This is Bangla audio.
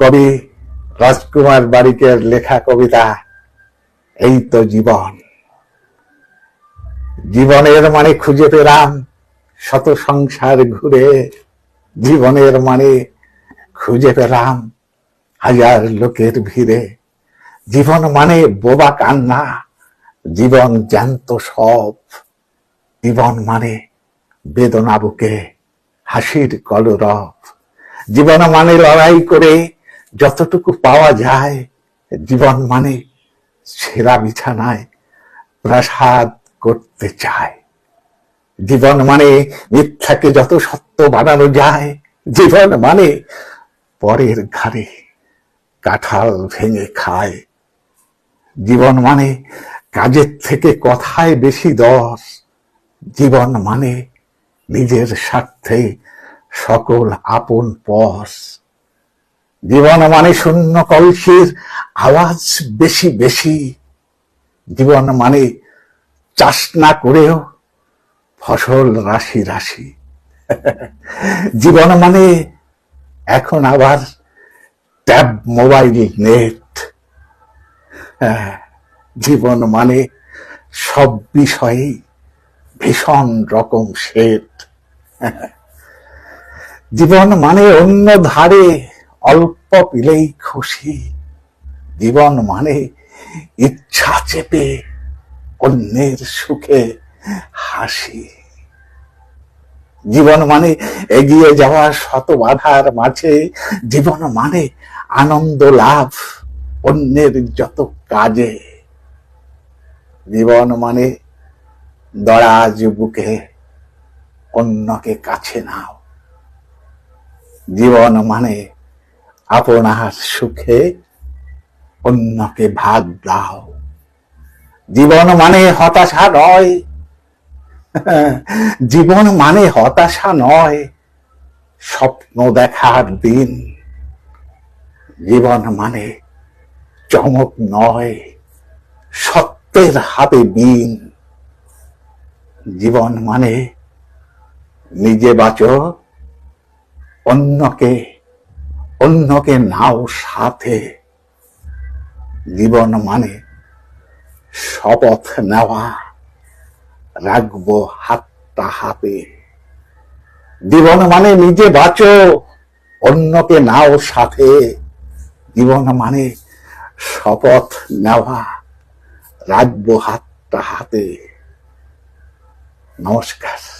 কবি রাজকুমার বারিকের লেখা কবিতা, এই তো জীবন। জীবনের মানে খুঁজে পেলাম শত সংসার ঘুরে, জীবনের মানে খুঁজে পেলাম হাজার লোকের ভিড়ে। জীবন মানে বোবা কান্না, জীবন জ্যান্ত সব। জীবন মানে বেদনা বুকে হাসির কলরব। জীবন মানে লড়াই করে যতটুকু পাওয়া যায়, জীবন মানে সেরা বিছানায় প্রাসাদ করতে চায়। জীবন মানে মিথ্যাকে যত সত্য বানানো যায়, জীবন মানে পরের ঘাড়ে কাঁঠাল ভেঙে খায়। জীবন মানে কাজের থেকে কথায় বেশি দশ। জীবন মানে নিজের স্বার্থে সকল আপন পস জীবন মানে শূন্য কলসির আওয়াজ বেশি বেশি। জীবন মানে চাষ না করেও ফসল রাশি রাশি। জীবন মানে এখন আবার ট্যাব মোবাইল নেট। হ্যাঁ, জীবন মানে সব বিষয়েই ভীষণ রকম শেট জীবন মানে অন্য ধারে অল্প পিলেই খুশি। জীবন মানে ইচ্ছা চেপে, অন্যের সুখে হাসি। জীবন মানে এগিয়ে যাওয়া শত বাধার মাঝে। জীবন মানে আনন্দ লাভ, অন্যের যত কাজে। জীবন মানে দরাজ বুকে, অন্যকে কাছে নাও। জীবন মানে আপনার সুখে অন্যকে ভাগ দাও। জীবন মানে হতাশা নয়। জীবন মানে হতাশা নয়। স্বপ্ন দেখার দিন। জীবন মানে চমক নয়। সত্যের হাতে বিন জীবন মানে নিজে বাঁচো, অন্যকে অন্যকে নাও সাথে। জীবন মানে শপথ নেওয়া। রাখব হাতটা হাতে। জীবন মানে নিজে বাঁচো, অন্যকে নাও সাথে। জীবন মানে শপথ নেওয়া, রাখব হাতটা হাতে। নমস্কার।